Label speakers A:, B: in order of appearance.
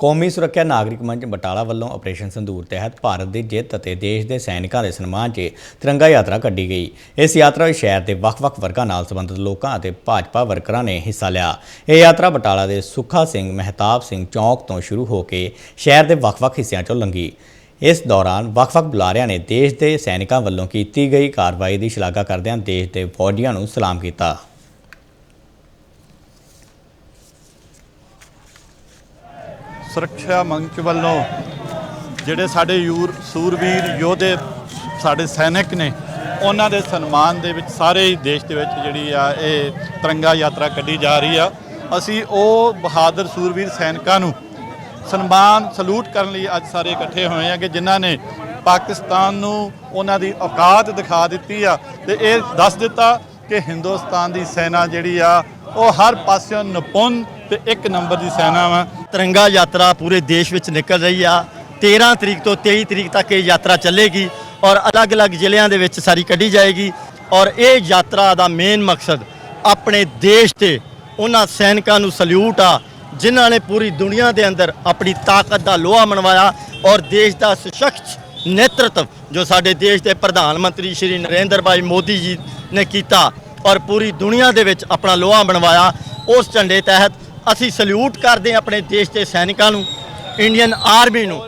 A: ਕੌਮੀ ਸੁਰੱਖਿਆ ਨਾਗਰਿਕ ਮੰਚ ਬਟਾਲਾ ਵੱਲੋਂ ਆਪਰੇਸ਼ਨ ਸੰਦੂਰ ਤਹਿਤ ਭਾਰਤ ਦੀ ਜਿੱਤ ਅਤੇ ਦੇਸ਼ ਦੇ ਸੈਨਿਕਾਂ ਦੇ ਸਨਮਾਨ 'ਚ ਤਿਰੰਗਾ ਯਾਤਰਾ ਕੱਢੀ ਗਈ। ਇਸ ਯਾਤਰਾ ਵਿੱਚ ਸ਼ਹਿਰ ਦੇ ਵੱਖ-ਵੱਖ ਵਰਗਾਂ ਨਾਲ ਸੰਬੰਧਿਤ ਲੋਕਾਂ ਅਤੇ ਭਾਜਪਾ ਵਰਕਰਾਂ ਨੇ ਹਿੱਸਾ ਲਿਆ। ਇਹ ਯਾਤਰਾ ਬਟਾਲਾ ਦੇ ਸੁੱਖਾ ਸਿੰਘ ਮਹਿਤਾਬ ਸਿੰਘ ਚੌਂਕ ਤੋਂ ਸ਼ੁਰੂ ਹੋ ਕੇ ਸ਼ਹਿਰ ਦੇ ਵੱਖ-ਵੱਖ ਹਿੱਸਿਆਂ 'ਚੋਂ ਲੰਘੀ। ਇਸ ਦੌਰਾਨ ਵੱਖ-ਵੱਖ ਬੁਲਾਰਿਆਂ ਨੇ ਦੇਸ਼ ਦੇ ਸੈਨਿਕਾਂ ਵੱਲੋਂ ਕੀਤੀ ਗਈ ਕਾਰਵਾਈ ਦੀ ਸ਼ਲਾਘਾ ਕਰਦਿਆਂ ਦੇਸ਼ ਦੇ ਫੌਜੀਆਂ ਨੂੰ ਸਲਾਮ ਕੀਤਾ।
B: ਸੁਰੱਖਿਆ ਮੰਚ ਵੱਲੋਂ ਜਿਹੜੇ ਸਾਡੇ ਯੂਰ, ਸੂਰਵੀਰ ਯੋਧੇ ਸਾਡੇ ਸੈਨਿਕ ਨੇ, ਉਹਨਾਂ ਦੇ ਸਨਮਾਨ ਦੇ ਵਿੱਚ ਸਾਰੇ ਹੀ ਦੇਸ਼ ਦੇ ਵਿੱਚ ਜਿਹੜੀ ਆ ਇਹ ਤਿਰੰਗਾ ਯਾਤਰਾ ਕੱਢੀ ਜਾ ਰਹੀ ਆ। ਅਸੀਂ ਉਹ ਬਹਾਦਰ ਸੂਰਵੀਰ ਸੈਨਿਕਾਂ ਨੂੰ ਸਨਮਾਨ, ਸਲੂਟ ਕਰਨ ਲਈ ਅੱਜ ਸਾਰੇ ਇਕੱਠੇ ਹੋਏ ਆ ਕਿ ਜਿਨ੍ਹਾਂ ਨੇ ਪਾਕਿਸਤਾਨ ਨੂੰ ਉਹਨਾਂ ਦੀ ਔਕਾਤ ਦਿਖਾ ਦਿੱਤੀ ਆ ਤੇ ਇਹ ਦੱਸ ਦਿੱਤਾ ਕਿ ਹਿੰਦੁਸਤਾਨ ਦੀ ਸੈਨਾ ਜਿਹੜੀ ਆ, ਉਹ ਹਰ ਪਾਸਿਓਂ ਨਿਪੁੰਨ ਤੇ ਇੱਕ ਨੰਬਰ ਦੀ ਸੈਨਾ ਵਾ।
C: ਤਿਰੰਗਾ ਯਾਤਰਾ ਪੂਰੇ ਦੇਸ਼ ਵਿੱਚ ਨਿਕਲ ਰਹੀ ਆ। 13 ਤਰੀਕ ਤੋਂ 23 ਤਰੀਕ ਤੱਕ ਇਹ ਯਾਤਰਾ ਚੱਲੇਗੀ ਔਰ ਅਲੱਗ-ਅਲੱਗ ਜ਼ਿਲ੍ਹਿਆਂ ਦੇ ਵਿੱਚ ਸਾਰੀ ਕੱਢੀ ਜਾਏਗੀ। ਔਰ ਇਹ ਯਾਤਰਾ ਦਾ ਮੇਨ ਮਕਸਦ ਆਪਣੇ ਦੇਸ਼ ਤੇ ਉਹਨਾਂ ਸੈਨਿਕਾਂ ਨੂੰ ਸਲੂਟ ਆ, ਜਿਨ੍ਹਾਂ ਨੇ ਪੂਰੀ ਦੁਨੀਆ ਦੇ ਅੰਦਰ ਆਪਣੀ ਤਾਕਤ ਦਾ ਲੋਹਾ ਮਨਵਾਇਆ ਔਰ ਦੇਸ਼ ਦਾ ਸਸ਼ਕਤ ਨੇਤਰਤਵ ਜੋ ਸਾਡੇ ਦੇਸ਼ ਦੇ ਪ੍ਰਧਾਨ ਮੰਤਰੀ ਸ਼੍ਰੀ ਨਰਿੰਦਰ ਭਾਈ ਮੋਦੀ ਜੀ ਨੇ ਕੀਤਾ ਔਰ ਪੂਰੀ ਦੁਨੀਆ ਦੇ ਵਿੱਚ ਆਪਣਾ ਲੋਹਾ ਬਣਵਾਇਆ ਉਸ ਝੰਡੇ ਤਹਿਤ ਅਸੀਂ ਸਲੂਟ ਕਰਦੇ ਹਾਂ ਆਪਣੇ ਦੇਸ਼ ਦੇ ਸੈਨਿਕਾਂ ਨੂੰ ਇੰਡੀਅਨ ਆਰਮੀ ਨੂੰ।